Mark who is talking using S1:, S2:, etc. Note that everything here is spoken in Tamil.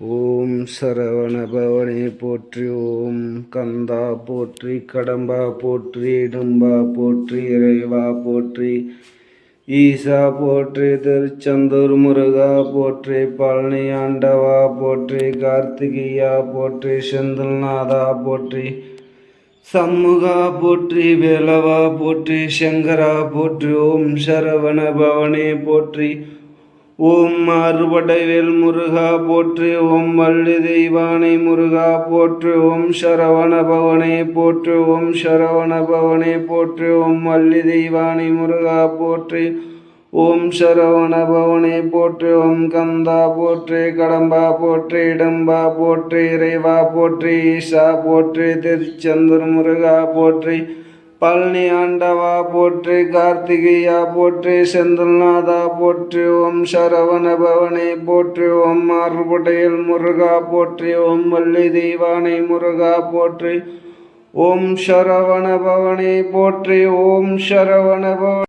S1: ஓம் சரவண பவனே போற்றி ஓம் கந்தா போற்றி கடம்பா போற்றி இடும்பா போற்றி இறைவா போற்றி ஈசா போற்றி திருச்செந்தூர் முருகா போற்றி பழனி ஆண்டவா போற்றி கார்த்திகையா போற்றி செந்தில்நாதா போற்றி சம்முகா போற்றி வேலவா போற்றி சங்கரா போற்றி ஓம் சரவண பவனே போற்றி ஓம் அறுபடைவேல் முருகா போற்று ஓம் வள்ளி தெய்வானை முருகா போற்று ஓம் சரவண பவனே போற்று ஓம் சரவண பவனே போற்று ஓம் வள்ளி தெய்வானை முருகா போற்று ஓம் சரவண பவனே போற்று ஓம் கந்தா போற்று கடம்பா போற்று இடம்பா போற்று இறைவா போற்று ஈஷா போற்று திருச்செந்தூர் முருகா போற்றி பழனி ஆண்டவா போற்றி கார்த்திகையா போற்றி செந்தில்நாதா போற்றி ஓம் சரவண பவனை போற்றி ஓம் மார்புடையில் முருகா போற்றி ஓம் வள்ளி தெய்வானை முருகா போற்றி ஓம் சரவண பவனை போற்றி ஓம் சரவண பவன்